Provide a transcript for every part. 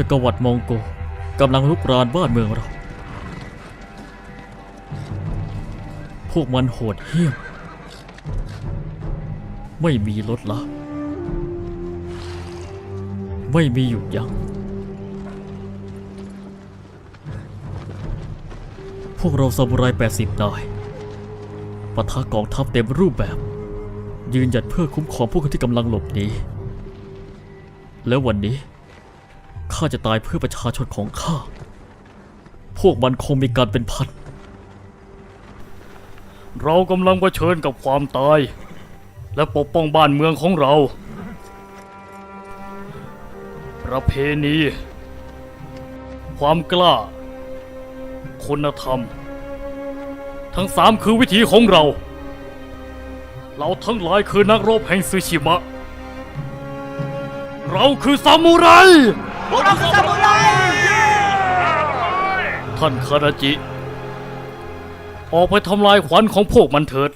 จักรวรรดิมองโกกำลังลุกรานบ้านเมืองเรา พวกมันโหดเหี้ยม ไม่มีลดละ ไม่มีหยุดยัง้ง พวกเราซามูไร80นายปะทะกองทัพเต็มรูปแบบ ยืนหยัดเพื่อคุ้มครองพวกที่กำลังหลบหนี แล้ววันนี้ ข้าจะตายเพื่อประชาชนของข้า พวกมันคงมีการเป็นพัน เรากำลังเผชิญกับความตาย และปกป้องบ้านเมืองของเรา ประเพณี ความกล้า คุณธรรม ทั้งสามคือวิถีของเรา เราทั้งหลายคือนักรบแห่งซูชิมะ เราคือซามูไร พวกเราคือซามูไรท่านคาราจิ ออกไปทำลายขวัญของพวกมันเถิด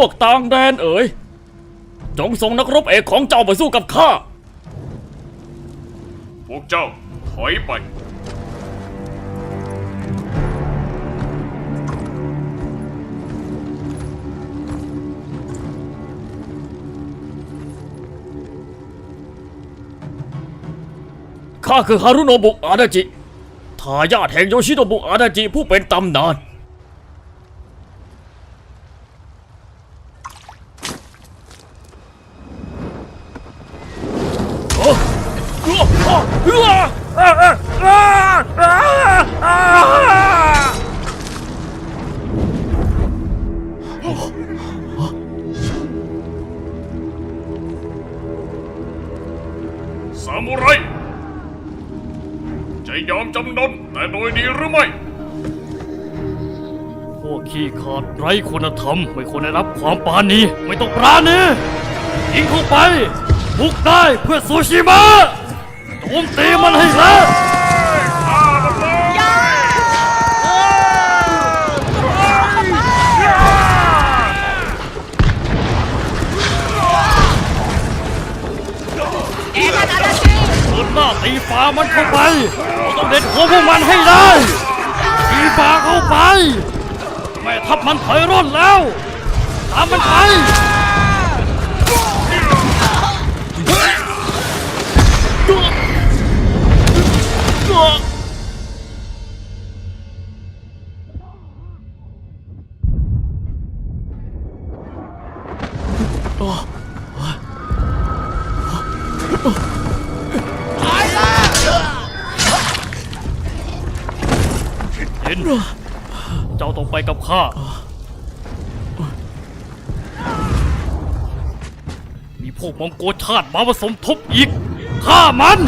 วกต่างแดนเอ๋ย จงส่งนักรบเอกของเจ้าไปสู้กับข้า พวกเจ้าถอยไป ข้าคือฮารุโนบุอาดาจิ ทายาทแห่งโยชิโนบุอาดาจิผู้เป็นตำนาน ยอมจำนนแต่โดยดีหรือไม่ พวกขี้ขาดไร้คุณธรรม ไม่ควรได้รับความปรานีไม่ต้องปราณียิงเข้าไป บุกได้เพื่อซูชิมะโจมตีมันให้แล้วเอ็นาดาดาชิเดินหน้าตีฟ้ามันเข้าไปเรา ต้องเด็ดหัวพวกมันให้ได้ตีฟ้าเข้าไปแม่ทัพมันถอยร่นแล้ว ตามมันไป ไปกับข้า มีพวกมองโกชาติมาผสมทบอีกฆ่ามัน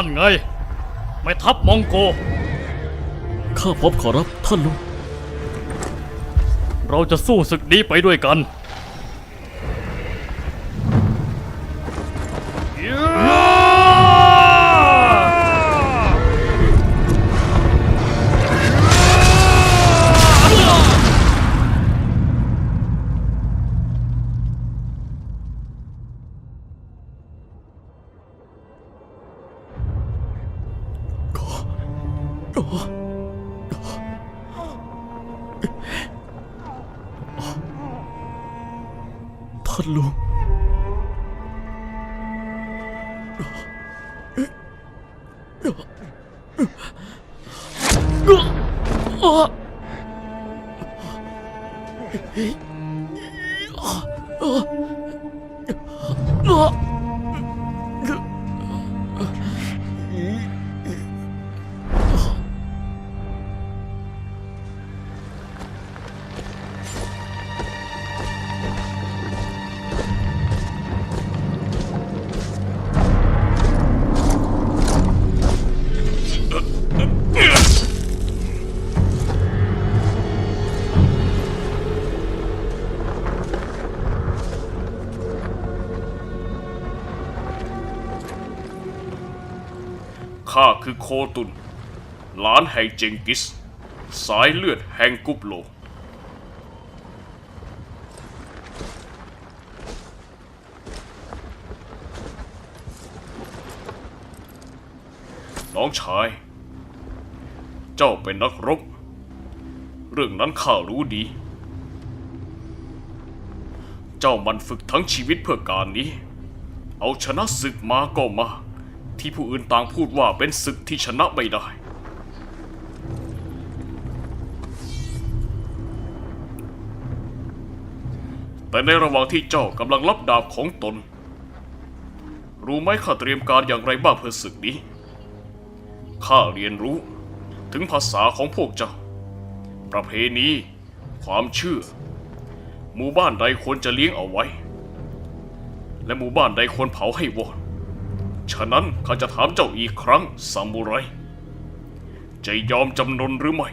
นั่นไง ไม่ทัพมองโก ข้าพบขอรับท่านลุง เราจะสู้ศึกนี้ไปด้วยกัน ข้าคือโคตุน หลานแห่งเจงกิส สายเลือดแห่งกุบโล น้องชาย เจ้าเป็นนักรบ เรื่องนั้นข้ารู้ดี เจ้ามันฝึกทั้งชีวิตเพื่อการนี้ เอาชนะศึกมาก็มา ที่ผู้อื่นต่างพูดว่าเป็นศึกที่ชนะไม่ได้ แต่ในระหว่างที่เจ้ากำลังรับดาบของตน รู้ไหมข้าเตรียมการอย่างไรบ้างเพื่อศึกนี้ ข้าเรียนรู้ถึงภาษาของพวกเจ้า ประเพณี ความเชื่อ หมู่บ้านใดควรจะเลี้ยงเอาไว้ และหมู่บ้านใดควรเผาให้วอด ฉะนั้นข้าจะถามเจ้าอีกครั้งซามูไร จะยอมจำนนหรือไม่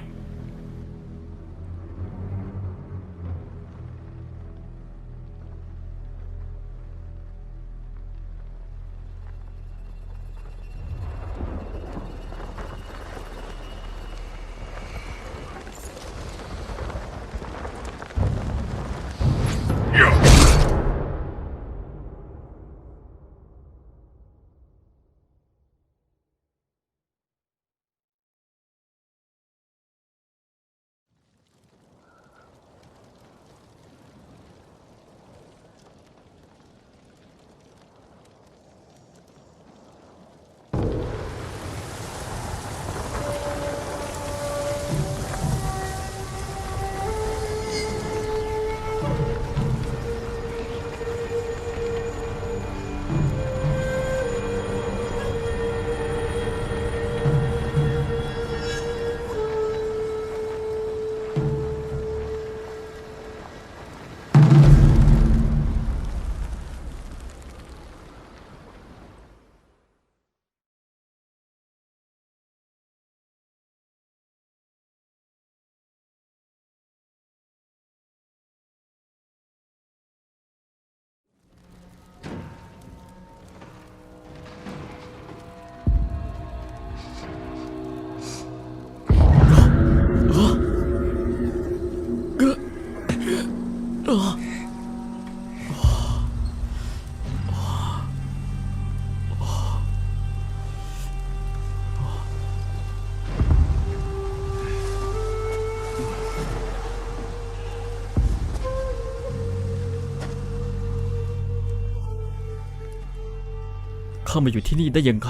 ามาอยู่ที่นี่ได้ยังไง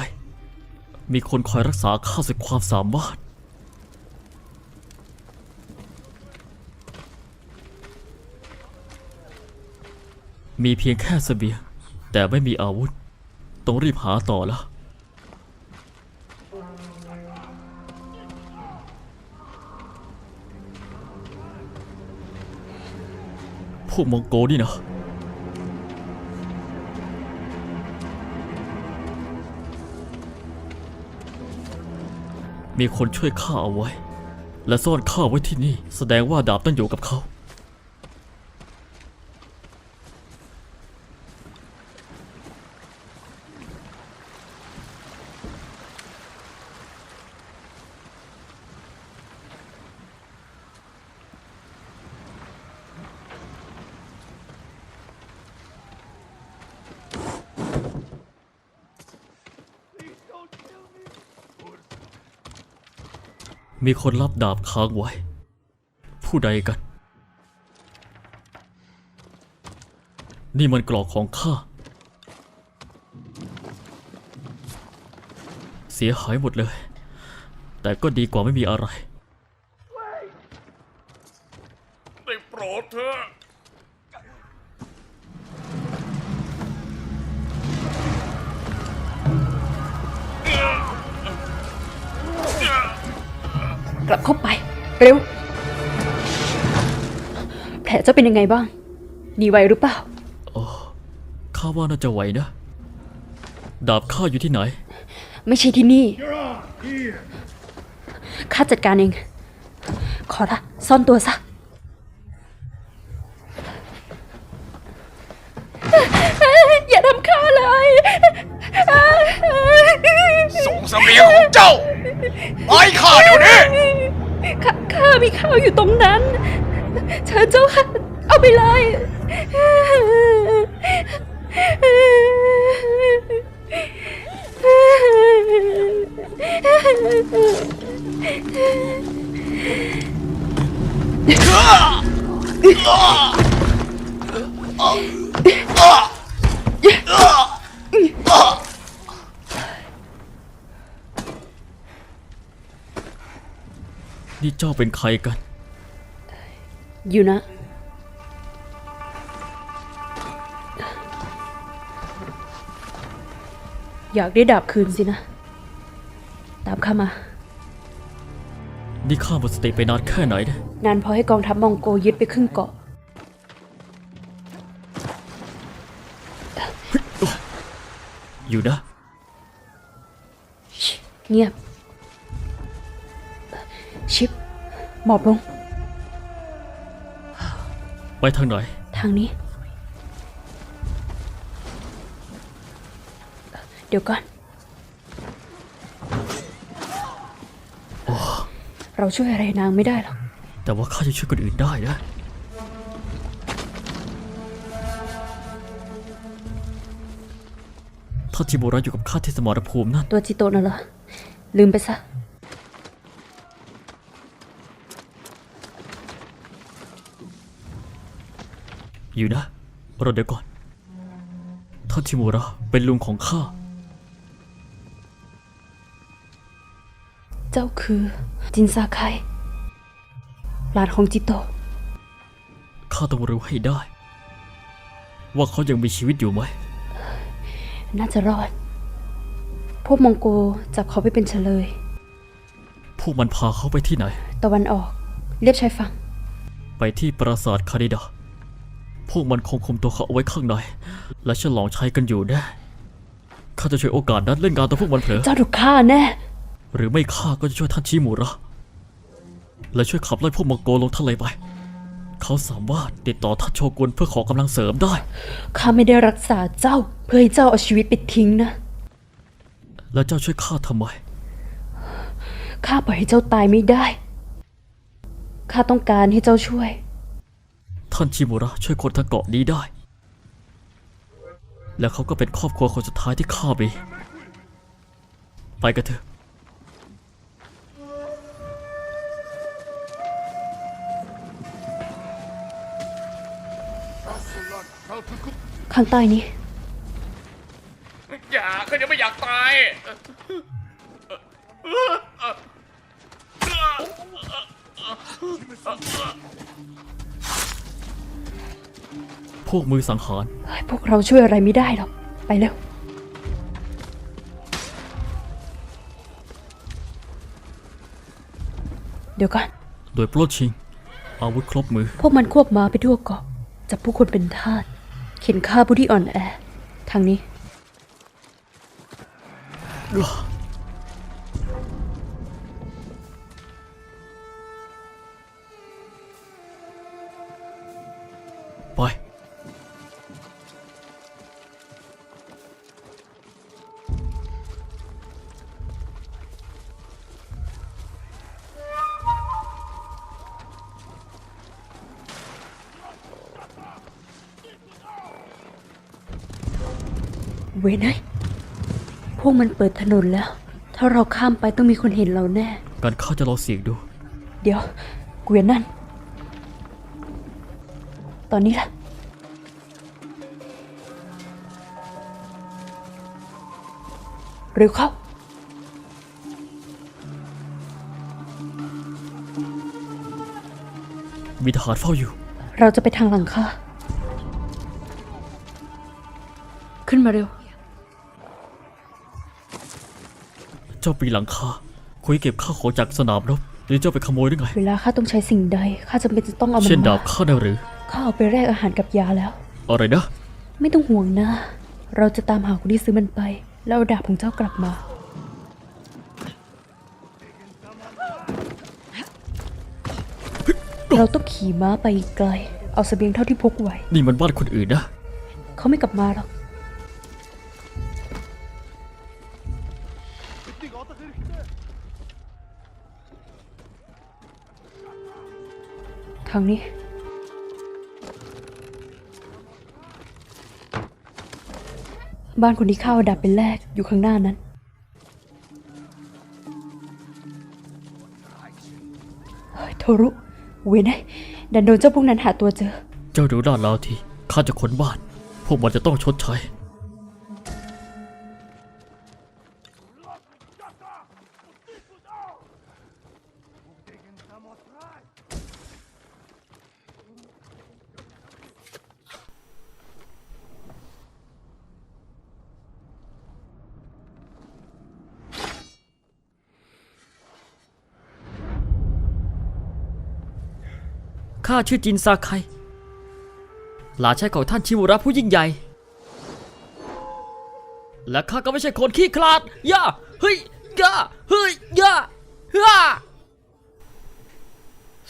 มีคนคอยรักษาข้าสุดความสามารถ มีเพียงแค่เสบียง แต่ไม่มีอาวุธ ต้องรีบหาต่อล้วพวกมองโกนี่นะ มีคนช่วยข้าเอาไว้ และซ่อนข้าไว้ที่นี่ แสดงว่าดาบต้องอยู่กับเขา มีคนรับดาบค้างไว้ ผู้ใดกัน นี่มันกรอกของข้า เสียหายหมดเลย แต่ก็ดีกว่าไม่มีอะไร เร็ว แผลเจ้าเป็นยังไงบ้าง ดีไวหรือเปล่า ข้าว่าน่าจะไหวนะ ดาบข้าอยู่ที่ไหน ไม่ใช่ที่นี่ ข้าจัดการเอง ขอละซ่อนตัวซะ อย่าทำข้าเลย ส่งเสบียงของเจ้าไปข้าเดี๋ยวนี้ ข้าข้ามีข้าวอยู่ตรงนั้น เชิญเจ้าค่ะ เอาไปเลย นี่เจ้าเป็นใครกัน อยู่นะ อยากได้ดาบคืนสินะ ตามข้ามา นี่ข้าหมดสติไปนานแค่ไหนเนี่ยนานพอให้กองทัพมองโกยึดไปครึ่งเกาะ อยู่นะ เงียบ ชิปหมอบลง ไปทางไหน ทางนี้ เดี๋ยวก่อน เราช่วยอะไรนางไม่ได้หรอก แต่ว่าข้าจะช่วยคนอื่นได้นะ ถ้าจิโมระอยู่กับข้าที่สมรภูมินั่น ตัวจิโตะน่ะเหรอ ลืมไปซะ อยู่นะรอเดี๋ยวก่อนถ้าจิโมระเป็นลุงของข้า เจ้าคือจินซาไคหลานของจิโตะข้าต้องรู้ให้ได้ ว่าเขายังมีชีวิตอยู่ไหม น่าจะรอด พวกมองโกจับเขาไปเป็นเฉลย พวกมันพาเขาไปที่ไหน ตะวันออก เรียบชายฝั่ง ไปที่ปราสาทคาริดา พวกมันคงคุมตัวเขาเอาไว้ข้างใน และฉลองชัยกันอยู่แน่ข้าจะช่วยโอกาสนั้นเล่นงานตอนพวกมันเผลอเจ้าถูกฆ่าแน่ หรือไม่ข้าก็จะช่วยท่านชิมูระและช่วยขับไล่พวกมองโกลงทะเลไป เขาสามารถติดต่อท่านโชกุนเพื่อขอกำลังเสริมได้ ข้าไม่ได้รักษาเจ้าเพื่อให้เจ้าเอาชีวิตไปทิ้งนะ แล้วเจ้าช่วยข้าทำไม ข้าปล่อยให้เจ้าตายไม่ได้ ข้าต้องการให้เจ้าช่วย ท่านชิมูระช่วยคนทั้งเกาะนี้ได้ และเขาก็เป็นครอบครัวคนสุดท้ายที่ข้ามีไปกันเถอะข้างใต้นี้ อย่าเขายังไม่อยากตาย พวกมือสังหารพวกเราช่วยอะไรไม่ได้หรอก ไปเร็ว เดี๋ยวก่อน โดยปล้นชิง อาวุธครบมือ พวกมันควบม้าไปทั่วเกาะจับผู้คนเป็นทาสเข็นฆ่าผู้ที่อ่อนแอ ทางนี้ เวนไยพวกมันเปิดถนนแล้วถถ้าเราข้ามไปต้องมีคนเห็นเราแน่การข้าจะลองเสี่ยงดู เดี๋ยวเกวียนนั่น ตอนนี้ล่ะ เร็วเข้า มีทหารเฝ้าอยู่ เราจะไปทางหลังค่ะ ขึ้นมาเร็ว จ้าปีนหลังคาคุยเก็บข้าวของจากสนามรบหรือเจ้าไปขโมยหรือไง เวลาข้าต้องใช้สิ่งใดข้าจำเป็นจะต้องเอามันเช่นดามาบข้านะหรือ ข้าเอาไปแลกอาหารกับยาแล้ว อะไรนะ ไม่ต้องห่วงนะ เราจะตามหาคนที่ซื้อมันไป แล้วเอาดาบของเจ้ากลับมาเราต้องขี่ม้าไปอีกไกล เอาเสบียงเท่าที่พกไหว นี่มันบ้านคนอื่นนะ เขาไม่กลับมาหรอก ทางนี้ บ้านคนที่เข้าดาบเป็นแรกอยู่ข้างหน้านั้น เฮ้ยโทรุ เวนไอ้ดันโดนเจ้าพวกนั้นหาตัวเจอ เจ้าดูด้านแล้วทีข้าจะค้นบ้าน พวกมันจะต้องชดใช้ ข้าชื่อจินซาไค หลานชายของท่านชิมุระผู้ยิ่งใหญ่ และข้าก็ไม่ใช่คนขี้คลาดย่าเฮ้ยย่าเฮ้ยย่าฮ่า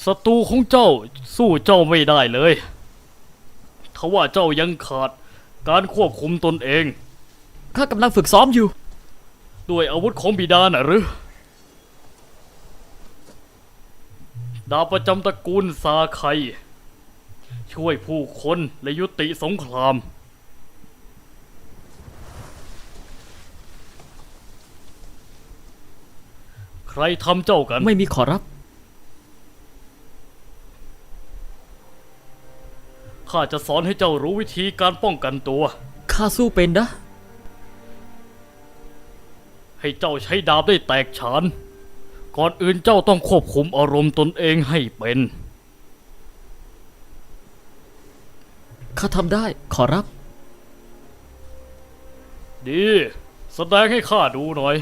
ศัตรูของเจ้าสู้เจ้าไม่ได้เลยทว่าเจ้ายังขาดการควบคุมตนเอง ข้ากำลังฝึกซ้อมอยู่ ด้วยอาวุธของบิดาน่ะหรือ ดาบประจำตระกูลซาไค ช่วยผู้คนและยุติสงคราม ใครทำเจ้ากัน ไม่มีขอรับ ข้าจะสอนให้เจ้ารู้วิธีการป้องกันตัว ข้าสู้เป็นนะ ให้เจ้าใช้ดาบได้แตกฉาน ก่อนอื่นเจ้าต้องควบคุมอารมณ์ตนเองให้เป็นข้าทำได้ขอรับ ดีแสดงให้ข้าดูหน่อย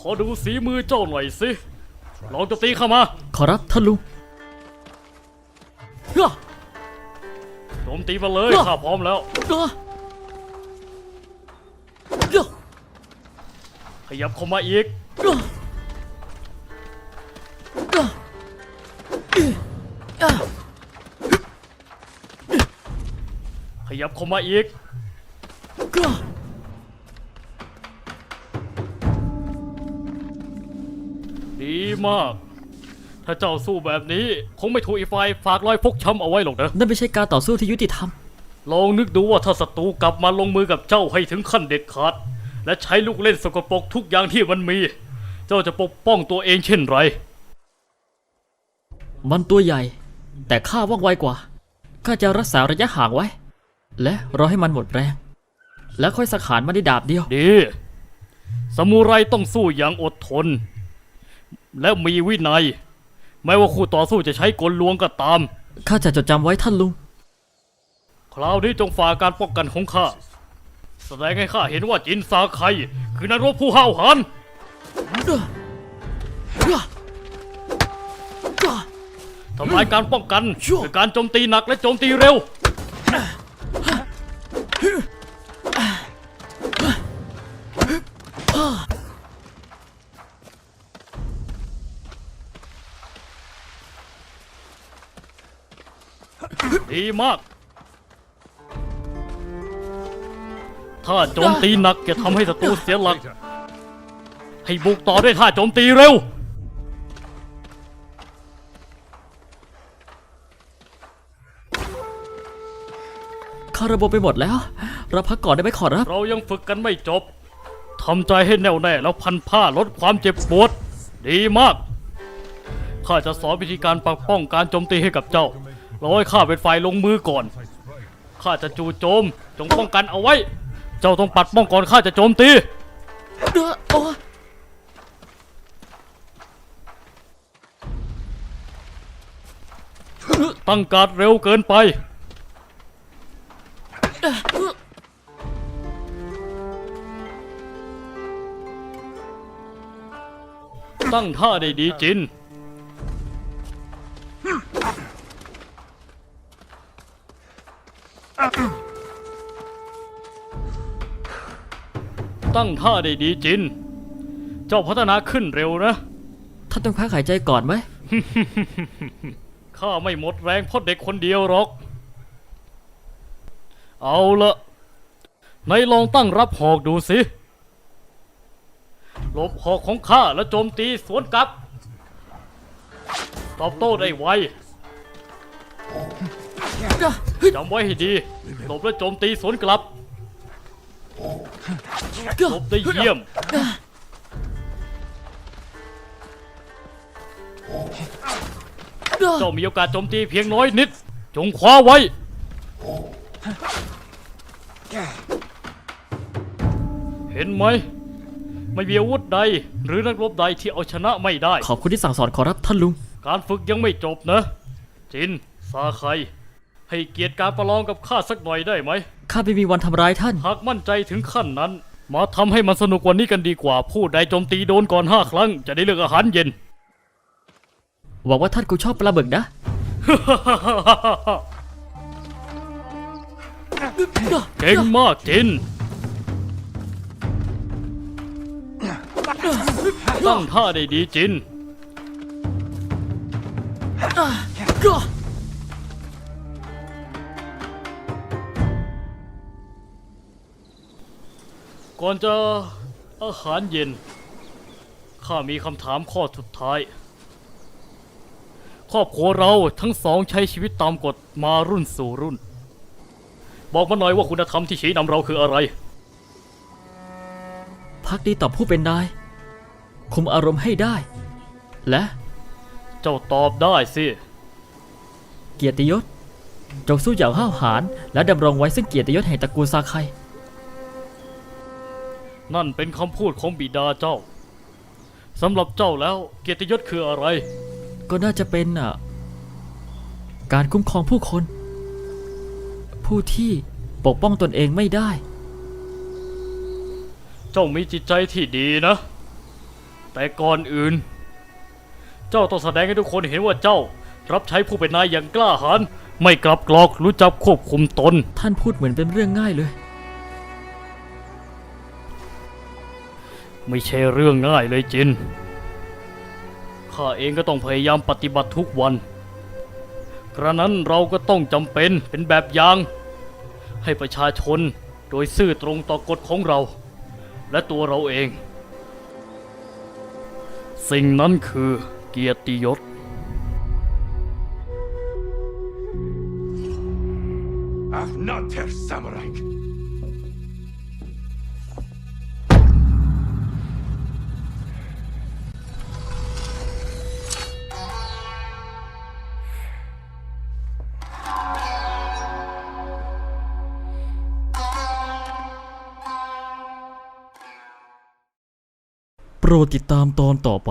ขอดูสีมือเจ้าหน่อยสิ ลองจะตีเข้ามาขอรับท่านลุงย่าโจมตีมาเลยเอ้อข้าพร้อมแล้วย่าย่าขยับเข้ามาอีกย่าย่าย่าขยับเข้ามาอีก มาก ถ้าเจ้าสู้แบบนี้ คงไม่ถูกอีกฝ่ายฝากรอยฟกช้ำเอาไว้หรอกนะ นั่นไม่ใช่การต่อสู้ที่ยุติธรรม ลองนึกดูว่าถ้าศัตรูกลับมาลงมือกับเจ้าให้ถึงขั้นเด็ดขาด และใช้ลูกเล่นสกปรกทุกอย่างที่มันมี เจ้าจะปกป้องตัวเองเช่นไร มันตัวใหญ่ แต่ข้าว่องไวกว่า ข้าจะรักษาระยะห่างไว้ และรอให้มันหมดแรง แล้วค่อยสังหารมันด้วยดาบเดียว ดี สมุไรต้องสู้อย่างอดทน และมีวินัย ไม่ว่าคู่ต่อสู้จะใช้กลลวงก็ตาม ข้าจะจดจำไว้ท่านลุง คราวนี้จงฝ่าการป้องกันของข้า แสดงให้ข้าเห็นว่าจินซาไคคือนักรบผู้ห้าวหาญทำลายการป้องกันด้วยการโจมตีหนักและโจมตีเร็ว ดีมาก ถ้าโจมตีหนักจะทำให้ศัตรูเสียหลัก ให้บุกต่อด้วยท่าโจมตีเร็ว ข้าระบบไปหมดแล้วรับพักก่อนได้ไหมขอรับ เรายังฝึกกันไม่จบ ทำใจให้แน่วแน่แล้วพันผ้าลดความเจ็บปวด ดีมาก ข้าจะสอนวิธีการปักป้องการโจมตีให้กับเจ้า รอให้ข้าเป็นฝ่ายลงมือก่อน ข้าจะจู่โจม จงป้องกันเอาไว้ เจ้าต้องปัดป้องก่อนข้าจะโจมตีตั้งการเร็วเกินไป ตั้งท่าได้ดีจิน ตั้งท่าได้ดีจิน เจ้าพัฒนาขึ้นเร็วนะ ท่านต้องพักหายใจก่อนไหม ข้าไม่หมดแรงเพราะเด็กคนเดียวหรอก เอาละไหนลองตั้งรับหอกดูสิ หลบหอกของข้าแล้วโจมตีสวนกลับ ตอบโต้ได้ไว จำไว้ให้ดีหลบแล้วโจมตีสวนกลับหลบได้เยี่ยม เจ้ามีโอกาสโจมตีเพียงน้อยนิด จงคว้าไว้ เห็นไหม ไม่มีอาวุธใด หรือนักรบใดที่เอาชนะไม่ได้ ขอบคุณที่สั่งสอนขอรับท่านลุง การฝึกยังไม่จบนะ จิน ซาไค ให้เกียรติการประลองกับข้าสักหน่อยได้ไหม ข้าไม่มีวันทำร้ายท่าน หากมั่นใจถึงขั้นนั้น มาทำให้มันสนุกกว่านี้กันดีกว่า ผู้ใดโจมตีโดนก่อนห้าครั้ง จะได้เลือกอาหารเย็น หวังว่าท่านคงชอบปลาหมึกนะ เก่งมากจิน ตั้งท่าได้ดีจินก่ อนจะอาหารเย็น ข้ามีคำถามข้อสุดท้าย ครอบครัวเราทั้งสองใช้ชีวิตตามกฎมารุ่นสู่รุ่น บอกมาหน่อยว่าคุณธรรมที่ชี้นำเราคืออะไร พักดีต่อผู้เป็นนาย คุมอารมณ์ให้ได้ และ เจ้าตอบได้สิ เกียรติยศ จงสู้อย่างห้าวหาญและดำรงไว้ซึ่งเกียรติยศแห่งตระกูลซาไค นั่นเป็นคำพูดของบิดาเจ้าสำหรับเจ้าแล้วเกียรติยศคืออะไร ก็น่าจะเป็นอะ การคุ้มครองผู้คน ผู้ที่ปกป้องตนเองไม่ได้ เจ้ามีจิตใจที่ดีนะ แต่ก่อนอื่น เจ้าต้องแสดงให้ทุกคนเห็นว่าเจ้า รับใช้ผู้เป็นนายอย่างกล้าหาญไม่กลับกรอกรู้จักควบคุมตน ท่านพูดเหมือนเป็นเรื่องง่ายเลย ไม่ใช่เรื่องง่ายเลยจิน ข้าเองก็ต้องพยายามปฏิบัติทุกวัน กระนั้นเราก็ต้องจำเป็นเป็นแบบอย่าง ให้ประชาชนโดยซื่อตรงต่อกฎของเรา และตัวเราเอง สิ่งนั้นคือเกียรติยศ Ach, not Herr Samurai. โป รดติดตามตอนต่อไป